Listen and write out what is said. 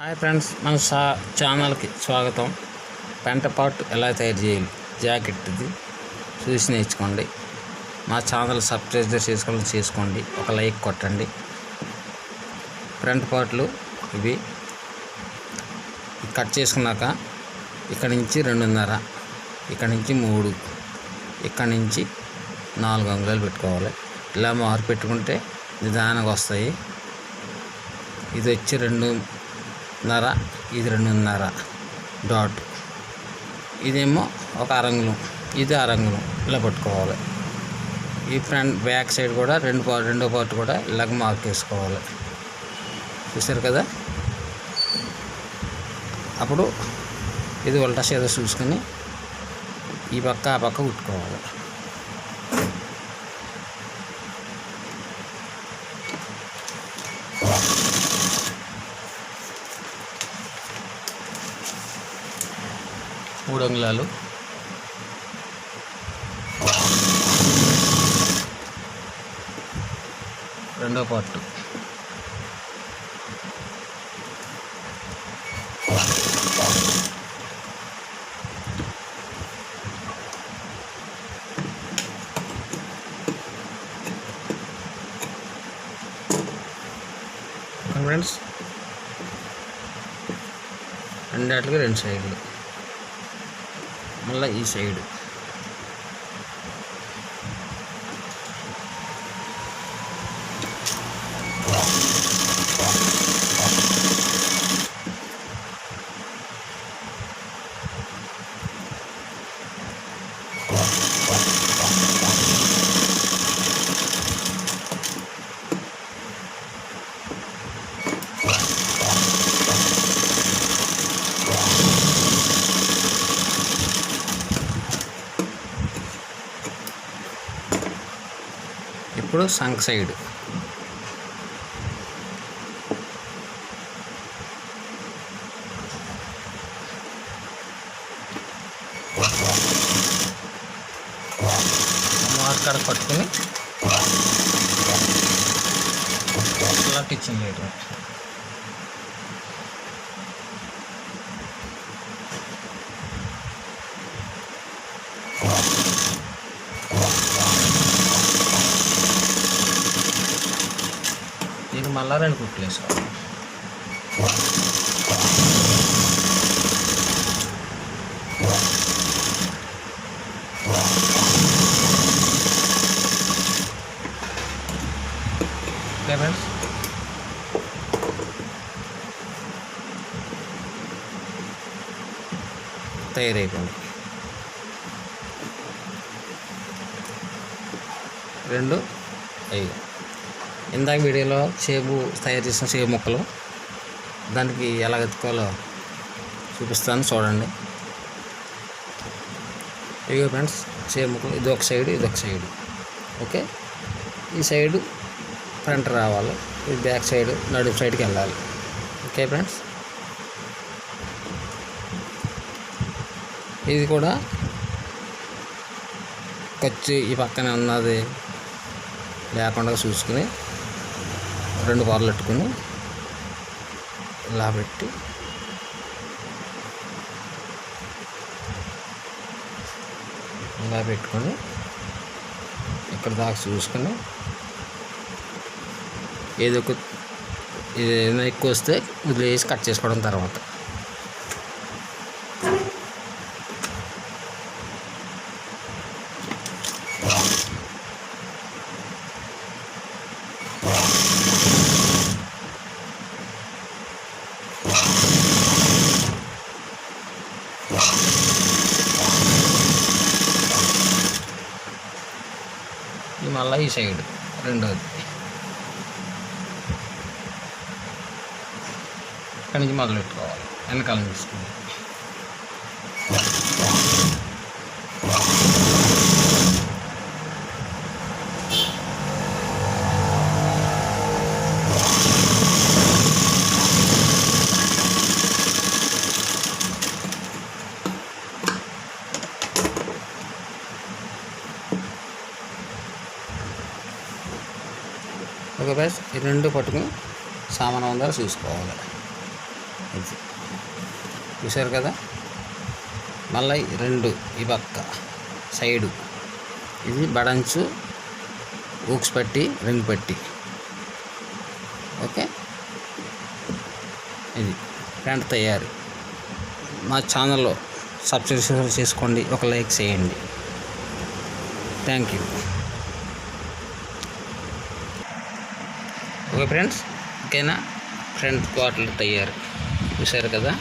Hi friends మన సా ఛానల్కి స్వాగతం. పెంట పార్ట్ ఎలా తయారు చేయాలి? జాకెట్ది చూసి నేర్చుకోండి. మా ఛానల్ సబ్స్క్రైబ్ చేసుకోవాలి చేసుకోండి. ఒక లైక్ కొట్టండి. ఫ్రంట్ పార్ట్లు ఇవి. కట్ చేసుకున్నాక ఇక్కడ నుంచి రెండున్నర ఇక్కడ నుంచి మూడు ఇక్కడ నుంచి నాలుగు అంగుళాలు పెట్టుకోవాలి. ఇలా మారు పెట్టుకుంటే నిదానంగా వస్తాయి. ఇది వచ్చి రెండు నర ఇది రెండున్నర డాట్. ఇదేమో ఒక అరంగులం ఇది అరంగులం ఇలా పట్టుకోవాలి. ఈ ఫ్రంట్ బ్యాక్ సైడ్ కూడా రెండు పార్ట్ రెండో పార్ట్ కూడా ఇలాగ మార్క్ చేసుకోవాలి. చూసారు కదా? అప్పుడు ఇది ఉల్టా సీదా చూసుకొని ఈ పక్క ఆ పక్క కుట్టుకోవాలి. మూడు అంగుళాలు రెండో పార్ట్. ఫ్రెండ్స్ రెండాటికి రెండు సైడ్లు మళ్ళీ ఈ సైడ్ ఇప్పుడు సంక్ సైడ్. మార్కర్ పట్టుకుని ఇలా టిచ్చింగ్ చేయడం దీనికి మళ్ళా రెండు కుట్లు వేసుకోవాలి ఓకే ఫ్రెండ్స్ తయారైపోయింది రెండు ఐదు. ఇందాక వీడియోలో సేబు తయారు చేసిన సేబు ముక్కలు. దానికి ఎలా ఎత్తుకోవాలో చూపిస్తాను చూడండి. ఇదిగో ఫ్రెండ్స్ సేబు ముక్కలు. ఇది ఒక సైడ్ ఇది ఒక సైడ్. ఓకే? ఈ సైడు ఫ్రంట్ రావాలి. ఇది బ్యాక్ సైడ్ నడుపు సైడ్కి వెళ్ళాలి. Okay friends? ఇది కూడా ఖర్చు ఈ పక్కనే ఉన్నది లేకుండా చూసుకుని రెండు పార్లు పెట్టుకుని ఇలా పెట్టి ఇలా పెట్టుకొని ఇక్కడ దాకా చూసుకొని ఏదో ఒక ఏదైనా ఎక్కువ వస్తే వదిలేసి కట్ చేసుకోవడం తర్వాత. మళ్ళీ ఈ సైడ్ రెండోది. ఇక్కడి నుంచి మొదలు పెట్టుకోవాలి వెనకాల నుంచి ఓకే బస్ ఈ రెండు పట్టుకుని సామాన్ ఉందా చూసుకోవాలి ఇది చూశారు కదా? మళ్ళీ రెండు ఈ పక్క సైడు. ఇది బడంచు ఊక్స్ పట్టి రింగ్ పట్టి. ఓకే? ఇది ప్యాంట్ తయారు. మా ఛానల్లో సబ్స్క్రైబ్ చేసుకోండి ఒక లైక్ చేయండి. Thank you. Okay friends. ఓకేనా? ఫ్రంట్ క్వార్టర్ తయారు. చూశారు కదా?